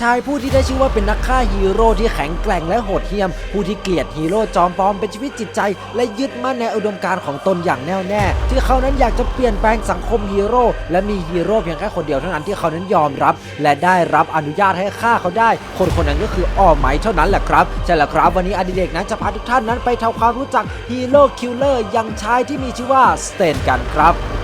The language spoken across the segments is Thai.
ชายผู้ที่ได้ชื่อว่าเป็นนักฆ่าฮีโร่ที่แข็งแกร่งและโหดเหี้ยม ผู้ที่เกลียดฮีโร่จอมปลอมเป็นชีวิตจิตใจ และยึดมั่นในอุดมการณ์ของตนอย่างแน่วแน่ ที่เขานั้นอยากจะเปลี่ยนแปลงสังคมฮีโร่และมีฮีโร่เพียงแค่คนเดียวเท่านั้นที่เขานั้นยอมรับ และได้รับอนุญาตให้ฆ่าเขาได้ คนคนนั้นก็คืออ้อไหมเท่านั้นแหละครับใช่แล้วครับวันนี้อดิเรกนั้นจะพาทุกท่านนั้นไปทำความรู้จักฮีโร่คิลเลอร์ยังชายที่มีชื่อว่าสเตนกันครับ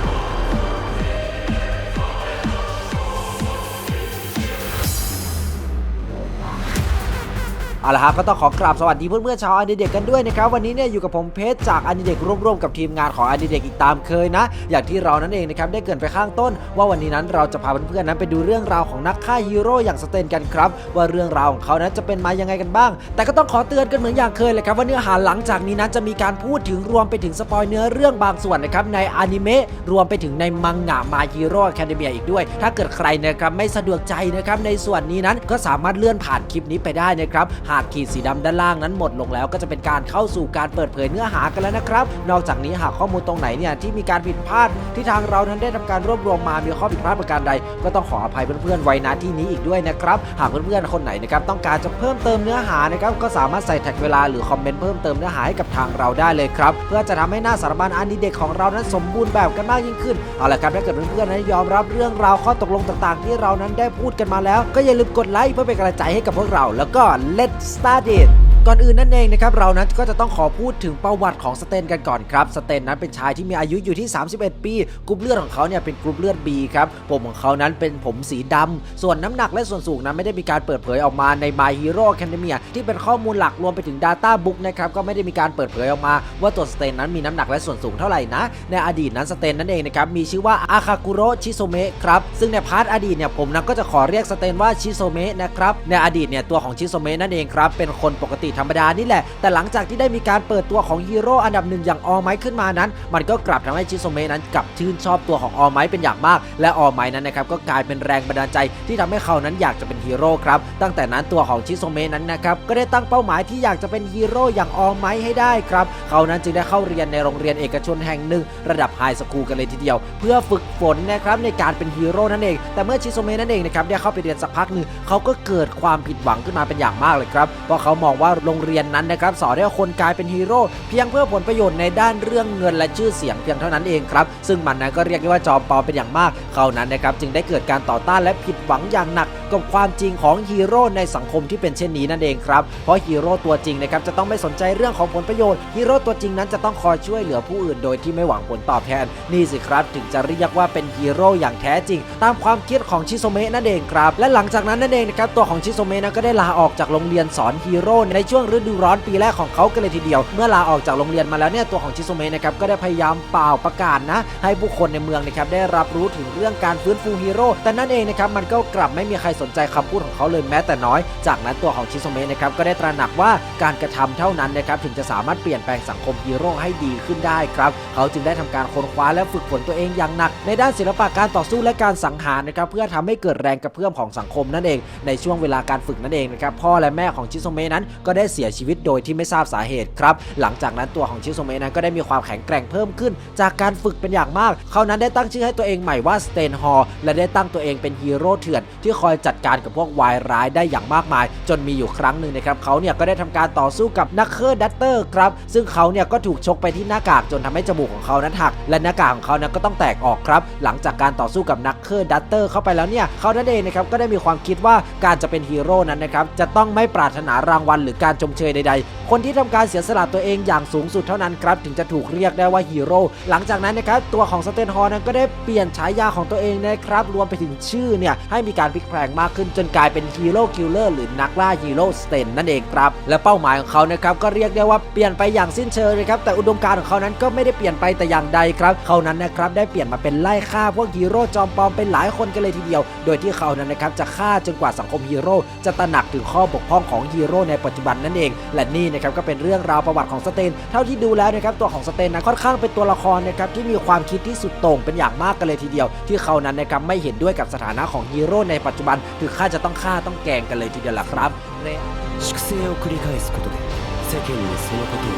เอาละครับก็ต้องขอกราบสวัสดีเพื่อนๆชาวอดิเด็กกันด้วยนะครับวันนี้เนี่ยอยู่กับผมเพชรจากอดิเด็กร่วมๆกับทีมงานของอดิเด็กอีกตามเคยนะ อย่างที่เรานั่นเองนะครับได้เกินไปข้างต้น ว่าวันนี้นั้นเราจะพาเพื่อนๆนั้นไปดูเรื่องราวของนักฆ่าฮีโร่อย่างสเตนกันครับ ว่าเรื่องราวของเขานั้นจะเป็นมายังไงกันบ้าง แต่ก็ต้องขอเตือนกันเหมือนอย่างเคยเลยครับว่าเนื้อหาหลังจากนี้นั้นจะมีการพูดถึงรวมไปถึงสปอยเนื้อเรื่องบางส่วนนะครับในอนิเมะรวมไปถึงในมังงะมาฮีโร่แค d เมียอีกด้วย ถ้าเกิดใครนะครับไม่สะดวกใจนะครับในส่วนนี้นั้นก็สามารถเลื่อนผ่านคลิปนี้ไปได้นะครับหากขีดสีดำด้านล่างนั้นหมดลงแล้วก็จะเป็นการเข้าสู่การเปิดเผยเนื้อหากันแล้วนะครับ นอกจากนี้หากข้อมูลตรงไหนเนี่ยที่มีการผิดพลาดที่ทางเรานั้นได้ทำการรวบรวมมามีข้อผิดพลาดประการใด ก็ต้องขออภัยเพื่อนๆไว้ณที่นี้อีกด้วยนะครับหากเพื่อนๆคนไหนนะครับต้องการจะเพิ่มเติมเนื้อหานะครับก็สามารถใส่แท็กเวลาหรือคอมเมนต์เพิ่มเติมเนื้อหาให้กับทางเราได้เลยครับเพื่อจะทำให้หน้าสารบัญอันดีเด็กของเรานั้นสมบูรณ์แบบกันมากยิ่งขึ้นเอาละครับถ้าเกิดเพื่อนๆนั้นยอมรับเรื่องราวข้อตกลงต่างๆ ที่เรานั้นได้พูดกันมาแล้ว ก็อย่าลืมกดไลค์เพื่อเป็นกำลังใจให้กับพวกเราแล้วก็ let's studied ก่อนอื่นนั่นเองนะครับเรานั้นก็จะต้องขอพูดถึงประวัติของสเตนกันก่อนครับสเตนนั้นเป็นชายที่มีอายุอยู่ที่ 31 ปีกรุ๊ปเลือดของเขาเนี่ยเป็นกรุ๊ปเลือด B ครับผมของเขานั้นเป็นผมสีดำส่วนน้ำหนักและส่วนสูงนั้นไม่ได้มีการเปิดเผยออกมาใน My Hero Academia ที่เป็นข้อมูลหลักรวมไปถึง Data Book นะครับก็ไม่ได้มีการเปิดเผยออกมา ว่าตัวสเตนนั้นมีน้ำหนักและส่วนสูงเท่าไหร่นะในอดีตนั้นสเตนนั่นเองนะครับมีชื่อว่าอาคากุโรชิโซเมะครับซึ่งในพาร์ทอดีตเนี่ยผมนั้นก็จะขอเรียกสเตนว่าชิโซเมะนะครับในอดีตเนี่ยตัวของชิโซเมะนั่นเองครับเป็นคนปกติธรรมดานี่แหละ แต่หลังจากที่ได้มีการเปิดตัวของฮีโร่อันดับหนึ่งอย่างออไมขึ้นมานั้น มันก็กลับทำให้ชิโซเมะนั้นกลับชื่นชอบตัวของออไมเป็นอย่างมาก และออไมนั้นนะครับก็กลายเป็นแรงบันดาลใจที่ทำให้เขานั้นอยากจะเป็นฮีโร่ครับตั้งแต่นั้นตัวของชิโซเมะนั้นนะครับก็ได้ตั้งเป้าหมายที่อยากจะเป็นฮีโร่อย่างออไมให้ได้ครับเขานั้นจึงได้เข้าเรียนในโรงเรียนเอกชนแห่งหนึ่ง ระดับไฮสคูลกันเลยทีเดียว เพื่อฝึกฝนนะครับในการเป็นฮีโร่นั่นเอง แต่เมื่อชิโซเมะนั่นเองนะครับได้เข้าไปเรียนสักพักหนึ่งเขาก็เกิดความผิดหวังขึ้นมาเป็นอย่างมากเลยครับเพราะเขามองว่าโรงเรียนนั้นนะครับสอนให้คนกลายเป็นฮีโร่เพียงเพื่อผลประโยชน์ในด้านเรื่องเงินและชื่อเสียงเพียงเท่านั้นเองครับ ซึ่งมันนั้นก็เรียกได้ว่าจอมปลอมเป็นอย่างมาก เขานั้นนะครับจึงได้เกิดการต่อต้านและผิดหวังอย่างหนักกับความจริงของฮีโร่ในสังคมที่เป็นเช่นนี้นั่นเองครับ เพราะฮีโร่ตัวจริงนะครับจะต้องไม่สนใจเรื่องของผลประโยชน์ฮีโร่ตัวจริงนั้นจะต้องคอยช่วยเหลือผู้อื่นโดยที่ไม่หวังผลตอบแทนนี่สิครับ ถึงจะเรียกว่าเป็นฮีโร่อย่างแท้จริง ตามความคิดของชิโซเมะนั่นเองครับ และหลังจากนั้นนั่นเองนะครับตัวของชิโซเมะนั้นก็ได้ลาออกจากโรงเรียนสอนฮีโร่ในช่วงฤดูร้อนปีแรกของเขากันเลยทีเดียว เมื่อลาออกจากโรงเรียนมาแล้วเนี่ยตัวของชิโซเมะนะครับก็ได้พยายามเป่าประกาศนะ ให้ผู้คนในเมืองนะครับได้รับรู้ถึงเรื่องการฟื้นฟูฮีโร่แต่นั่นเองนะครับมันก็กลับไม่มีใครสนใจคำพูดของเขาเลยแม้แต่น้อย จากนั้นตัวของชิโซเมะนะครับก็ได้ตระหนักว่าการกระทำเท่านั้นนะครับถึงจะสามารถเปลี่ยนแปลงสังคมฮีโร่ให้ดีขึ้นได้ครับเขาจึงได้ทำการค้นคว้าและฝึกฝนตัวเองอย่างหนัก ในด้านศิลปะการต่อสู้และการสังหารนะครับเพื่อทำให้เกิดแรงกระเพื่อมของสังคมนั่นเอง ในช่วงเวลาการฝึกนั่นเองนะครับพ่อและแม่ของชิโซเมะนั้นก็ได้เสียชีวิตโดยที่ไม่ทราบสาเหตุครับ หลังจากนั้นตัวของชิโซเมะนั้นก็ได้มีความแข็งแกร่งเพิ่มขึ้น จากการฝึกเป็นอย่างมาก เขานั้นได้ตั้งชื่อให้ตัวเองใหม่ว่าสเตนฮอลและได้ตั้งตัวเองเป็นฮีโร่เถื่อนที่คอยจัดการกับพวกวายร้ายได้อย่างมากมาย จนมีอยู่ครั้งหนึ่งนะครับเขาเนี่ยก็ได้ทำการต่อสู้กับนักเคอร์ดัตเตอร์ครับซึ่งเขาเนี่ยก็ถูกชกไปที่หน้ากากจนทำให้จมูกของเขานั้นหัก และหน้ากากของเขานั้นก็ต้องแตกออกครับ หลังจากการต่อสู้กับนักเคอร์ดัตเตอร์เข้าไปแล้วเนี่ยเขานั่นเองนะครับก็ได้มีความคิดว่าการจะเป็นฮีโร่นั้นนะครับจะต้องไม่ปรารถนารางวัลหรือการชมเชยใดๆ คนที่ทำการเสียสละตัวเองอย่างสูงสุดเท่านั้นครับถึงจะถูกเรียกได้ว่าฮีโร่หลังจากนั้นนะครับตัวของสเตนฮอร์นั้นก็ได้เปลี่ยนฉายาของตัวเองนะครับรวมไปถึงชื่อเนี่ยให้มีการพลิกแพลงมากขึ้นจนกลายเป็นฮีโร่คิลเลอร์หรือนักล่าฮีโร่สเตนนั่นเองครับและเป้าหมายของเขานะครับก็เรียกได้ว่าเปลี่ยนไปอย่างสิ้นเชิงเลยครับแต่อุดมการณ์ของเขานั้นก็ไม่ได้เปลี่ยนไปแต่อย่างใดครับเขานั้นนะครับได้เปลี่ยนมาเป็นไล่ฆ่าพวกฮีโร่จอมปลอมเป็นหลายคนกันเลยทีเดียว โดยที่เขานั้นนะครับจะฆ่าจนกว่าสังคมฮีโร่จะตระหนักถึงข้อบกพร่องของฮีโร่ในปัจจุบันนั่นเอง และนี่นะครับก็เป็นเรื่องราวประวัติของสเตน เท่าที่ดูแล้วนะครับตัวของสเตนนั้นค่อนข้างเป็นตัวละครนะครับที่มีความคิดที่สุดโต่งเป็นอย่างมากกันเลยทีเดียว ที่เขานั้นนะครับไม่เห็นด้วยกับสถานะของฮีโร่ในปัจจุบันถึงขั้นจะต้องฆ่าต้องแกล้งกันเลยทีเดียวล่ะครับ 粛清を繰り返すことで世間にそのことを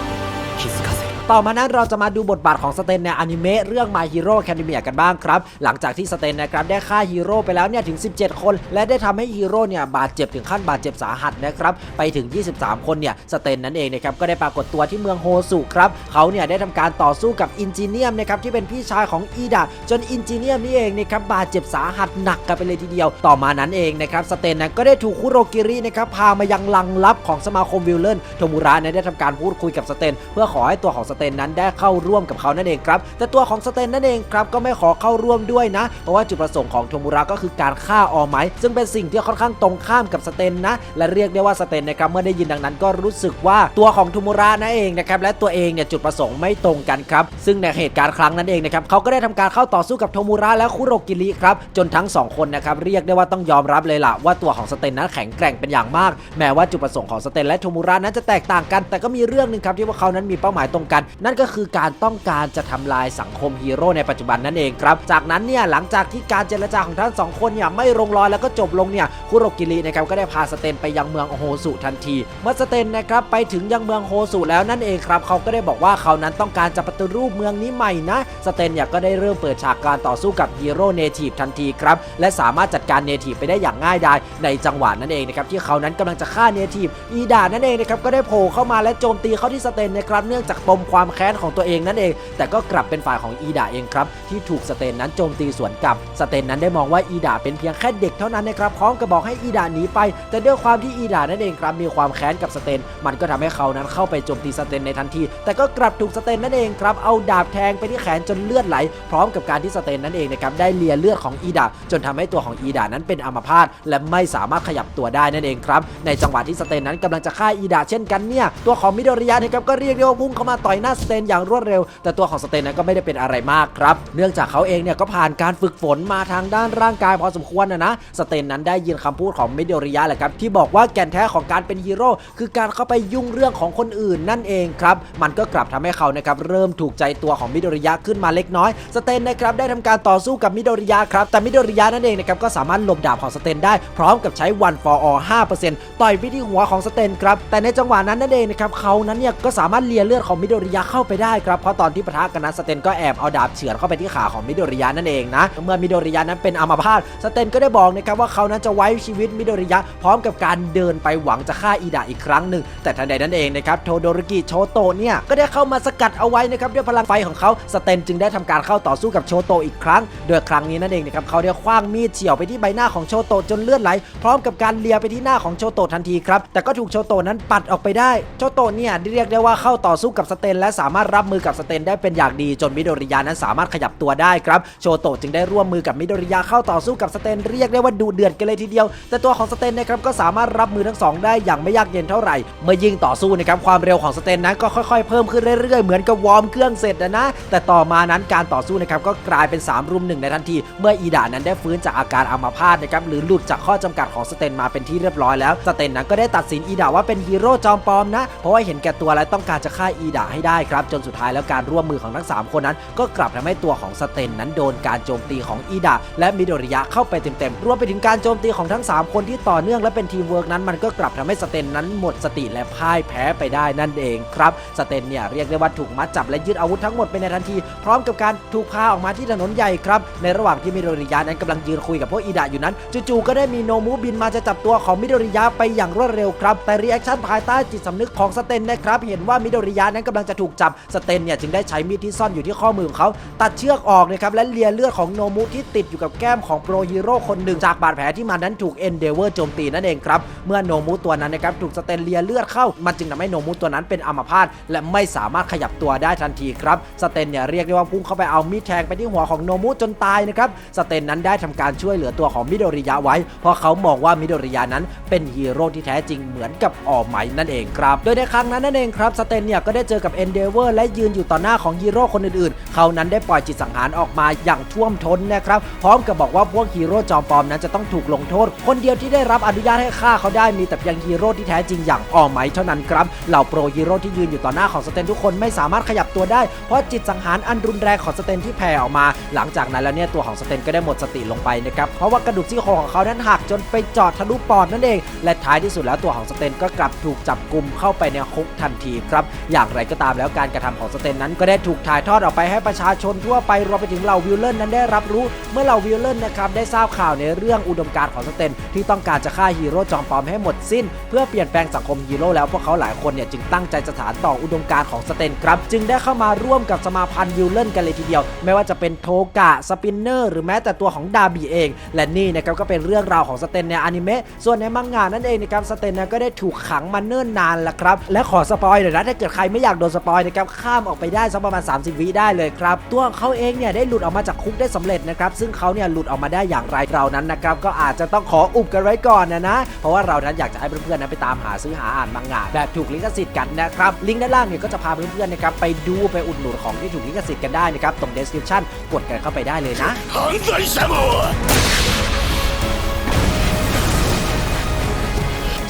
気づかせる ต่อมานั้นเราจะมาดูบทบาทของสเตนในอนิเมะเรื่อง My Hero Academia กันบ้างครับ หลังจากที่สเตนนะครับได้ฆ่าฮีโร่ไปแล้วเนี่ยถึง 17 คน และได้ทำให้ฮีโร่เนี่ยบาดเจ็บถึงขั้นบาดเจ็บสาหัสนะครับไปถึง 23 คนเนี่ยสเตนนั่นเองนะครับก็ได้ปรากฏตัวที่เมืองโฮสุครับเขาเนี่ยได้ทำการต่อสู้กับอินจิเนียมนะครับที่เป็นพี่ชายของอีดาจนอินจิเนียมนี่เองนะครับบาดเจ็บสาหัสหนักกันไปเลยทีเดียว ต่อมานั้นเองนะครับสเตนนั้นก็ได้ถูกคุโรกิรินะครับพามายังลังลับของสมาคมวิลเลนโทมุระเนี่ยได้ทำการพูดคุยกับสเตน เพื่อขอให้ตัวของสเตนนั้นได้เข้าร่วมกับเขานั่นเองครับแต่ตัวของสเตนนั่นเองครับก็ไม่ขอเข้าร่วมด้วยนะ เพราะว่าจุดประสงค์ของโทมุระก็คือการฆ่าออไมซึ่งเป็นสิ่งที่ค่อนข้างตรงข้ามกับสเตนนะ และเรียกได้ว่าสเตนนะครับเมื่อได้ยินดังนั้นก็รู้สึกว่าตัวของโทมุระนั่นเองนะครับและตัวเองเนี่ยจุดประสงค์ไม่ตรงกันครับซึ่งในเหตุการณ์ครั้งนั้นเองนะครับเขาก็ได้ทำการเข้าต่อสู้กับโทมุระและคุโรกิริครับจนทั้งสองคนนะครับเรียกได้ว่าต้องยอมรับเลยล่ะว่าตัวของสเตนนั้นแข็งแกร่งเป็นอย่างมาก แม้ว่าจุดประสงค์ของสเตนและโทมุระนั้นจะแตกต่างกัน แต่ก็มีเรื่องหนึ่งครับที่ว่าเขานั้นมีเป้าหมายตรงกันนั่นก็คือการต้องการจะทำลายสังคมฮีโร่ในปัจจุบันนั่นเองครับ จากนั้นเนี่ยหลังจากที่การเจรจาของทั้งสองคนเนี่ยไม่ลงรอยแล้วก็จบลงเนี่ยคุโรกิรินะครับก็ได้พาสเตนไปยังเมืองโฮสุทันที เมื่อสเตนนะครับไปถึงยังเมืองโฮสุแล้วนั่นเองครับเขาก็ได้บอกว่าเขานั้นต้องการจะปฏิรูปเมืองนี้ใหม่นะ สเตนเนี่ยก็ได้เริ่มเปิดฉากการต่อสู้กับฮีโร่เนทีฟทันทีครับและสามารถจัดการเนทีฟไปได้อย่างง่ายดายในจังหวะนั้นเองนะครับที่เขานั้นกำลังจะฆ่าเนทีฟอีดานั่นเองนะครับก็ได้โผล่เข้ามาและโจมตีเข้าที่สเตนนะครับเนื่องจากปมความความแค้นของตัวเองนั่นเอง แต่ก็กลับเป็นฝ่ายของอีดาเองครับ ที่ถูกสเตนนั้นโจมตีสวนกลับ สเตนนั้นได้มองว่าอีดาเป็นเพียงแค่เด็กเท่านั้นนะครับพร้อมกับบอกให้อีดาหนีไป แต่ด้วยความที่อีดานั่นเองครับมีความแค้นกับสเตน มันก็ทำให้เขานั้นเข้าไปโจมตีสเตนในทันที แต่ก็กลับถูกสเตนนั่นเองครับเอาดาบแทงไปที่แขนจนเลือดไหล พร้อมกับการที่สเตนนั่นเองนะครับได้เลียเลือดของอีดาจนทำให้ตัวของอีดานั้นเป็นอัมพาตและไม่สามารถขยับตัวได้นั่นเองครับในจังหวะที่สเตนนั้นกำลังจะฆ่าอีดาเช่นกันเนี่ยตัวของมิโดริยะนะครับก็เรียกได้ว่าพุ่งเข้ามาต่อยหน้าสเตนอย่างรวดเร็ว แต่ตัวของสเตนนั้นก็ไม่ได้เป็นอะไรมากครับ เนื่องจากเขาเองเนี่ยก็ผ่านการฝึกฝนมาทางด้านร่างกายพอสมควรนะนะสเตนนั้นได้ยินคำพูดของมิโดริยะแหละครับที่บอกว่าแก่นแท้ของการเป็นฮีโร่คือการเข้าไปยุ่งเรื่องของคนอื่นนั่นเองครับมันก็กลับทำให้เขานะครับเริ่มถูกใจตัวของมิโดริยะขึ้นมาเล็กน้อยสเตนนะครับได้ทำการต่อสู้กับมิโดริยะครับแต่มิโดริยะนั่นเองนะครับก็สามารถหลบดาบของสเตนได้พร้อมกับใช้ one for all 5%ต่อยไปที่หัวของสเตนครับแต่ในจังหวะนั้นนั่นเองนะครับเขานั้นเนี่ยก็สามารถเลียเลือดของมิโดริยะเข้าไปได้ครับเพราะตอนที่ปะทะกันนั้นสเตนก็แอบเอาดาบเฉือนเข้าไปที่ขาของมิโดริยะนั่นเองนะเมื่อมิโดริยะนั้นเป็นอัมพาตสเตนก็ได้บอกนะครับว่าเขานั้นจะไว้ชีวิตมิโดริยะ พร้อมกับการเดินไปหวังจะฆ่าอีดาอีกครั้งหนึ่งแต่ทันใดนั้นเองนะครับโทโดริกิโชโตเนี่ยก็ได้เข้ามาสกัดเอาไว้นะครับด้วยพลังไฟของเขาสเตนจึงได้ทำการเข้าต่อสู้กับโชโตอีกครั้งโดยครั้งนี้นั่นเองนะครับเขาได้คว้างมีดเฉี่ยวไปที่ใบหน้าของโชโตจนเลือดไหล พร้อมกับการเลียไปที่หน้าของโชโตทันทีครับแต่ก็ถูกโชโตนั้นปัดออกไปได้โชโตเนี่ยเรียกได้ว่าเข้าต่อสู้กับสเตนและสามารถรับมือกับสเตนได้เป็นอย่างดีจนมิโดริยะนั้นสามารถขยับตัวได้ครับโชโตะจึงได้ร่วมมือกับมิโดริยะเข้าต่อสู้กับสเตนเรียกได้ว่าดูเดือดกันเลยทีเดียว แต่ตัวของสเตนนะครับก็สามารถรับมือทั้งสองได้อย่างไม่ยากเย็นเท่าไหร่เมื่อยิงต่อสู้นะครับความเร็วของสเตนนั้นก็ค่อยๆ เพิ่มขึ้นเรื่อยๆเหมือนกับวอร์มเครื่องเสร็จนะนะแต่ต่อมานั้นการต่อสู้นะครับก็กลายเป็น3รุมหนึ่งในทันที เมื่ออีดานั้นได้ฟื้นจากอาการอัมพาตนะครับหรือหลุดจากข้อจำกัดของสเตนมาเป็นที่เรียบร้อยแล้วสเตนนั้นก็ได้ตัดสินอีดาว่าเป็นฮีโร่จอมปลอมนะเพราะว่าเห็นแก่ตัวและต้องการจะฆ่าอีดาให้ได้ครับ จนสุดท้ายแล้วการร่วมมือของทั้งสามคนนั้น ก็กลับทำให้ตัวของสเตนนั้นโดนการโจมตีของอีดาและมิโดริยะเข้าไปเต็มๆ รวมไปถึงการโจมตีของทั้ง 3 คนที่ต่อเนื่องและเป็นทีมเวิร์กนั้นมันก็กลับทำให้สเตนนั้นหมดสติและพ่ายแพ้ไปได้นั่นเองครับสเตนเนี่ยเรียกได้ว่าถูกมัดจับและยึดอาวุธทั้งหมดไปในทันที พร้อมกับการถูกพาออกมาที่ถนนใหญ่ครับในระหว่างที่มิโดริยะนั้นกำลังยืนคุยกับพวกอีดาอยู่นั้นจู่ๆก็ได้มีโนมูบินมาจะจับตัวของมิโดริยะไปอย่างรวดเร็วครับแต่รีแอคชั่นภายใต้จิตสำนึกของสเตนนะครับเห็นว่ามิโดริยะนั้นกำลังจะถูกจับสเตนเนี่ยจึงได้ใช้มีดที่ซ่อนอยู่ที่ข้อมือของเขาตัดเชือกออกนะครับและเลียเลือดของโนมูที่ติดอยู่กับแก้มของโปรฮีโร่คนหนึ่งจากบาดแผลที่มันนั้นถูกเอนเดเวอร์โจมตีนั่นเองครับเมื่อโนมูตัวนั้นนะครับถูกสเตนเลียเลือดเข้า มันจึงทำให้โนมูตัวนั้นเป็นอัมพาตและไม่สามารถขยับตัวได้ทันทีครับสเตนเนี่ยเรียกได้ว่าพุ่งเข้าไปเอามีดแทงไปที่หัวของโนมูจนตายนะครับสเตนนั้นได้ทำการช่วยเหลือตัวของมิโดริยะไว้ เพราะเขามองว่ามิโดริยะนั้นเป็นฮีโร่ที่แท้จริงเหมือนกับออไหมนั่นเองครับโดยในครั้งนั้นนั่นเองครับสเตนเนี่ยก็ได้เจอกับเอนเดเวอร์และยืนอยู่ต่อหน้าของฮีโร่คนอื่นๆ เขานั้นได้ปล่อยจิตสังหารออกมาอย่างท่วมท้นนะครับ พร้อมกับบอกว่าพวกฮีโร่จอมปลอมนั้นจะต้องถูกลงโทษ คนเดียวที่ได้รับอนุญาตให้ฆ่าเขาได้มีแต่เพียงฮีโร่ที่แท้จริงอย่างออไหมเท่านั้นครับ เหล่าโปรฮีโร่ที่ยืนอยู่ต่อหน้าของสเตนทุกคนไม่สามารถขยับตัวได้ เพราะจิตสังหารอันรุนแรงของสเตนที่แผ่ออกมา หลังจากนั้นแล้วเนี่ยตัวของสเตนก็ได้หมดสติลงไปนะครับเพราะว่ากระดูกซี่โครงของเขานั้นหักจนไปจาะทะลุปอดนั่นเอง และท้ายที่สุดแล้วตัวของสเตนก็กลับถูกจับกลุ่มเข้าไปในคุกทันทีครับ อย่างไรก็ตามแล้วการกระทำของสเตนนั้นก็ได้ถูกถ่ายทอดออกไปให้ประชาชนทั่วไปรวมไปถึงเหล่าวิลเลนนั้นได้รับรู้ เมื่อเหล่าวิลเลนนะครับได้ทราบข่าวในเรื่องอุดมการณ์ของสเตนที่ต้องการจะฆ่าฮีโร่จอมปลอมให้หมดสิ้น เพื่อเปลี่ยนแปลงสังคมฮีโร่แล้วพวกเขาหลายคนเนี่ยจึงตั้งใจจะสานต่ออุดมการณ์ของสเตนครับจึงได้เข้ามาร่วมกับสมาพันธ์วิลเลนกันเลยทีเดียว ไม่ว่าจะเป็นโทกะสปินเนอร์หรือแม้แต่ตัวของดาบีเอง และนี่นะครับก็เป็นเรื่องราวของสเตนในอนิเมะส่วนในมังงะนั่นเองนะครับสเตนเนี่ยก็ได้ถูกขังมาเนิ่นนานแล้วครับและขอสปอยหน่อยนะถ้าเกิดใครไม่อยากโดนสปอยนะครับข้ามออกไปได้สักประมาณ 30 วิได้เลยครับ ตัวเขาเองเนี่ยได้หลุดออกมาจากคุกได้สำเร็จนะครับซึ่งเขาเนี่ยหลุดออกมาได้อย่างไรเรานั้นนะครับก็อาจจะต้องขออุบกันไว้ก่อนนะนะ เพราะว่าเรานั้นอยากจะให้เพื่อนๆนั้นไปตามหาซื้อหาอ่านมังงะแบบถูกลิขสิทธิ์กันนะครับลิงก์ด้านล่างเนี่ยก็จะพาเพื่อนๆนะครับไปดูไปอุดหนุนของที่ถูกลิขสิทธิ์กันได้นะครับตรง description กดกันเข้าไปได้เลยนะ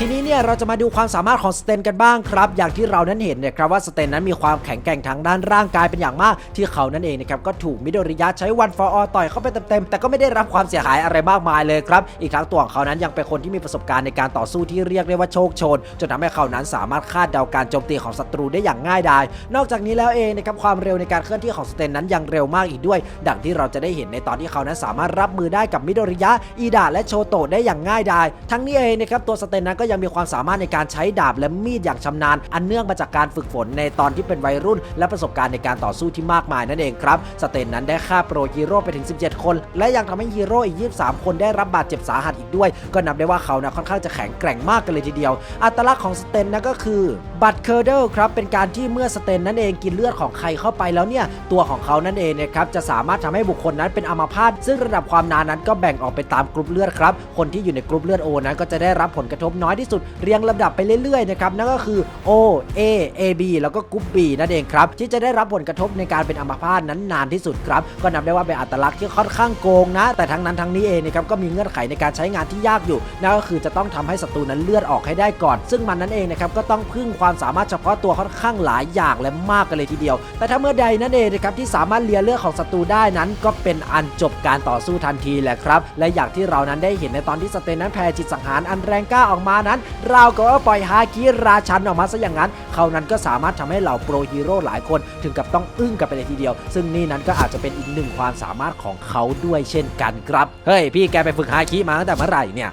ทีนี้เนี่ยเราจะมาดูความสามารถของสเตนกันบ้างครับ อย่างที่เรานั้นเห็นเนี่ยครับว่าสเตนนั้นมีความแข็งแกร่งทางด้านร่างกายเป็นอย่างมาก ที่เขานั่นเองนะครับก็ถูกมิโดริยะใช้วันฟอร์อต่อยเข้าไปเต็มๆแต่ก็ไม่ได้รับความเสียหายอะไรมากมายเลยครับ อีกทั้งตัวของเขานั้นยังเป็นคนที่มีประสบการณ์ในการต่อสู้ที่เรียกได้ว่าโชคโชนจนทำให้เขานั้นสามารถคาดเดาการโจมตีของศัตรูได้อย่างง่ายดายนอกจากนี้แล้วเองนะครับความเร็วในการเคลื่อนที่ของสเตนนั้นยังเร็วมากอีกด้วย ดังที่เราจะได้เห็นในตอนที่เขานั้นสามารถรับมือได้กับมิโดริยะอีดาและโชโตได้อย่างง่ายดายทั้งนี้เองนะครับตัวสเตนนั้นก็ยังมีความสามารถในการใช้ดาบและมีดอย่างชำนาญ อันเนื่องมาจากการฝึกฝนในตอนที่เป็นวัยรุ่น และประสบการณ์ในการต่อสู้ที่มากมายนั่นเองครับ สเตนนั้นได้ฆ่าโปรฮีโร่ไปถึง 17 คน และยังทำให้ฮีโร่อีก 23 คนได้รับบาดเจ็บสาหัสอีกด้วย ก็นับได้ว่าเขานะค่อนข้างจะแข็งแกร่งมากกันเลยทีเดียว อัตลักษณ์ของสเตนนั่นก็คือบัตเคอร์เดลครับเป็นการที่เมื่อสเตนนั่นเองกินเลือดของใครเข้าไปแล้วเนี่ยตัวของเขานั่นเองนะครับจะสามารถทำให้บุคคลนั้นเป็นอัมพาตซึ่งระดับความนานนั้นก็แบ่งออกไปตามกรุ๊ปเลือดครับคนที่อยู่ในกรุ๊ปเลือดโอนั้นก็จะได้รับผลกระทบน้อยที่สุดเรียงลำดับไปเรื่อยๆนะครับนั่นก็คือ O A A B แล้วก็กรุ๊ป B นั่นเองครับที่จะได้รับผลกระทบในการเป็นอัมพาตนั้นนานที่สุดครับก็นับได้ว่าเป็นอัตลักษณ์ที่ค่อนข้างโกงนะ แต่ทั้งนั้นทั้งนี้เองนะครับก็มีเงื่อนไขในการใช้งานที่ยากอยู่นั่นก็คือจะต้องทำให้ศัตรูนั้นเลือดออกให้ได้ก่อน ซึ่งมันนั้นเองนะครับก็ต้องพึ่งความสามารถเฉพาะตัวค่อนข้างหลายอย่างและมากกันเลยทีเดียว แต่ถ้าเมื่อใดนั่นเองนะครับที่สามารถเลียเลือดของศัตรูได้นั้น ก็เป็นอันจบการต่อสู้ทันทีแหละครับและอย่างที่เรานั้นได้เห็นในตอนที่สเตนนั้นแผ่จิตสังหารอันแรงกล้าออกมานั้นราก็าปล่อยฮาคิราชันออกมาซะอย่างนั้น เขานั้นก็สามารถทำให้เหล่าโปรฮีโร่หลายคนถึงกับต้องอึ้งกันไปเลยทีเดียว ซึ่งนี่นั้นก็อาจจะเป็นอีกหนึ่งความสามารถของเขาด้วยเช่นกันครับ เฮ้ย พี่แกไปฝึกฮาคิมาตั้งแต่เมื่อไหร่เนี่ย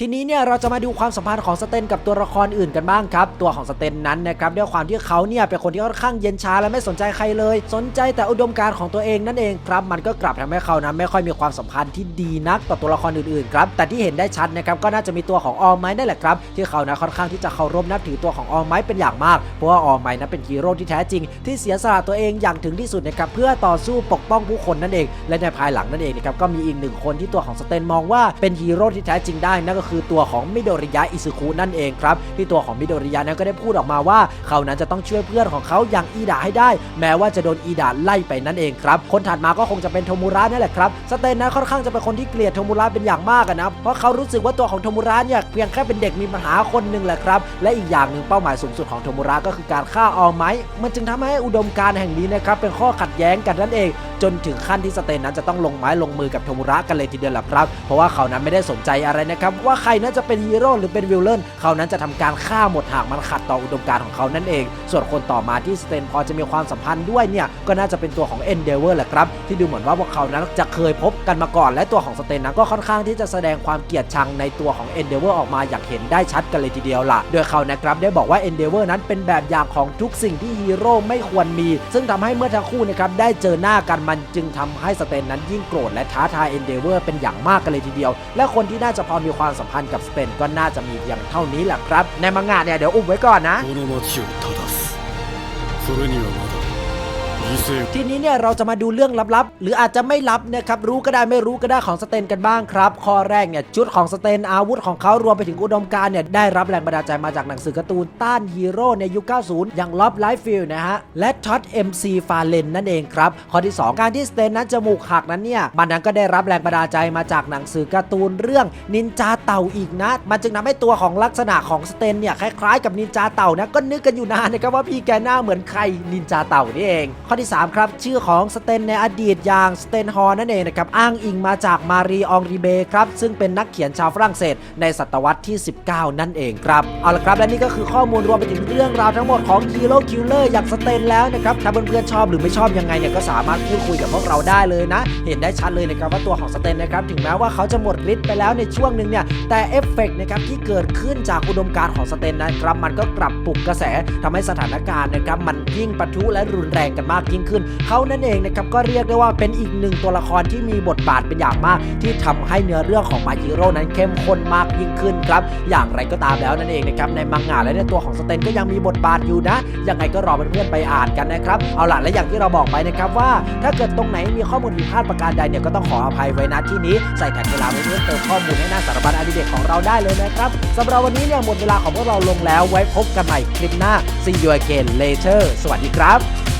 ทีนี้เนี่ยเราจะมาดูความสัมพันธ์ของสเตนกับตัวละครอื่นกันบ้างครับ ตัวของสเตนนั้นนะครับด้วยความที่เขาเนี่ยเป็นคนที่ค่อนข้างเย็นชาและไม่สนใจใครเลย สนใจแต่อุดมการณ์ของตัวเองนั่นเองครับ มันก็กลับทำให้เขานั้นไม่ค่อยมีความสัมพันธ์ที่ดีนักต่อตัวละครอื่นๆครับแต่ที่เห็นได้ชัดนะครับก็น่าจะมีตัวของออมไม้นั่นแหละครับที่เขานะค่อนข้างที่จะเคารพนับถือตัวของออมไม้เป็นอย่างมากเพราะว่าออมไม้นั้นเป็นฮีโร่ที่แท้จริง ที่เสียสละตัวเองอย่างถึงที่สุดนะครับเพื่อต่อสู้ปกป้องผู้คนนั่นเอง และในภายหลังนั่นเองนะครับก็มีอีกหนึ่งคนที่ตัวของสเตนมองว่าเป็นฮีโร่ที่แท้จริงได้นั่นก็คือตัวของมิโดริยะอิซึคุนั่นเองครับ ที่ตัวของมิโดริยะนั้นก็ได้พูดออกมาว่า เขานั้นจะต้องช่วยเพื่อนของเขาอย่างอีดาให้ได้ แม้ว่าจะโดนอีดาไล่ไปนั่นเองครับ คนถัดมาก็คงจะเป็นโทมุระนั่นแหละครับ สเตนนั้นค่อนข้างจะเป็นคนที่เกลียดโทมุระเป็นอย่างมากอะนะ เพราะเขารู้สึกว่าตัวของโทมุระเนี่ยเพียงแค่เป็นเด็กมีปัญหาคนหนึ่งแหละครับ และอีกอย่างหนึ่งเป้าหมายสูงสุดของโทมุระก็คือการฆ่าออไมมันจึงทำให้อุดมการแห่งนี้นะครับเป็นข้อขัดแย้งกันนั่นเอง จนถึงขั้นที่สเตนนั้นจะต้องลงไม้ลงมือกับโทมุระกันเลยทีเดียวแหละครับ เพราะว่าเขานั้นไม่ได้สนใจอะไรนะครับว่าใครนั้นจะเป็นฮีโร่หรือเป็นวิลเลนเขานั้นจะทำการฆ่าหมดหากมันขัดต่ออุดมการณ์ของเขานั่นเอง ส่วนคนต่อมาที่สเตนพอจะมีความสัมพันธ์ด้วยเนี่ยก็น่าจะเป็นตัวของเอนเดเวอร์แหละครับ ที่ดูเหมือนว่าพวกเขานั้นจะเคยพบกันมาก่อน และตัวของสเตนนั้นก็ค่อนข้างที่จะแสดงความเกลียดชังในตัวของเอนเดเวอร์ออกมาอย่างเห็นได้ชัดกันเลยทีเดียวล่ะ โดยเขานะครับได้บอกว่าเอนเดเวอร์นั้นเป็นแบบอย่างของทุกสิ่งที่ฮีโร่ไม่ควรมี ซึ่งทำให้เมื่อทั้งคู่นะครับได้เจอหน้ากันมันจึงทำให้สเตนนั้นยิ่งโกรธและท้าทายเอนเดเวอร์เป็นอย่างมากกันเลยทีเดียว และคนที่น่าจะพอมีความสัมพันธ์กับสเปนก็น่าจะมีเพียงเท่านี้แหละครับ ในมังงะเนี่ยเดี๋ยวอุ้มไว้ก่อนนะ ทีนี้เนี่ยเราจะมาดูเรื่องลับๆ หรืออาจจะไม่ลับนะครับรู้ก็ได้ไม่รู้ก็ได้ของสเตนกันบ้างครับ ข้อแรกเนี่ยชุดของสเตนอาวุธของเขารวมไปถึงอุดมการณ์เนี่ยได้รับแรงบันดาลใจมาจากหนังสือการ์ตูนต้านฮีโร่ในยุค 90 อย่างล็อบไลฟ์ฟิลนะฮะและท็อต MC ฟาเลนนั่นเองครับ ข้อที่ 2 การที่สเตนนั้นจมูกหักนั้นเนี่ยมันนั้นก็ได้รับแรงบันดาลใจมาจากหนังสือการ์ตูนเรื่องนินจาเต่าอีกนะ มันจึงทำให้ตัวของลักษณะของสเตนเนี่ยคล้ายๆ กับนินจาเต่านะก็นึกกันอยู่นานนะครับว่าพี่แกหน้าเหมือนใครนินจาเต่านี่เองข้อที่ 3 ครับ ชื่อของสเตนในอดีตอย่างสเตนฮอร์นั่นเองนะครับ อ้างอิงมาจากมารีองรีเบครับ ซึ่งเป็นนักเขียนชาวฝรั่งเศส ในศตวรรษที่ 19 นั่นเองครับ เอาละครับและนี่ก็คือข้อมูลรวมไปถึงเรื่องราวทั้งหมดของฮีโร่คิลเลอร์อย่างสเตนแล้วนะครับ ถ้าเพื่อนๆชอบหรือไม่ชอบยังไงเนี่ยก็สามารถพูดคุยกับพวกเราได้เลยนะ เห็นได้ชัดเลยนะครับว่าตัวของสเตนนะครับถึงแม้ว่าเขาจะหมดฤทธิ์ไปแล้วในช่วงหนึ่งเนี่ยแต่เอฟเฟกต์นะครับที่เกิดขึ้นจากอุดมการณ์ของสเตนนะครับมันก็กลับปลุกกระแสทำให้สถานการณ์นะครับมันยิ่งปะทุและรุนแรงกันมากยิ่งขึ้น เขานั่นเองนะครับก็เรียกได้ว่าเป็นอีกหนึ่งตัวละครที่มีบทบาทเป็นอย่างมาก ที่ทำให้เนื้อเรื่องของมาจิโร่นั้นเข้มข้นมากยิ่งขึ้นครับ อย่างไรก็ตามแล้วนั่นเองนะครับในมังงะและในตัวของสเตนก็ยังมีบทบาทอยู่นะยังไงก็รอเพื่อนๆไปอ่านกันนะครับเอาล่ะและอย่างที่เราบอกไปนะครับว่า ถ้าเกิดตรงไหนมีข้อมูลผิดพลาดประการใดเนี่ยก็ต้องขออภัยไว้ณที่นี้ใส่แท็กเวลาไว้เพื่อเติมข้อมูลให้หน้าสารบัญอดิเดกของเราได้เลยนะครับสำหรับวันนี้เนี่ยหมดเวลาของพวกเราลงแล้วไว้พบกันใหม่คลิปหน้า See you again later สวัสดีครับ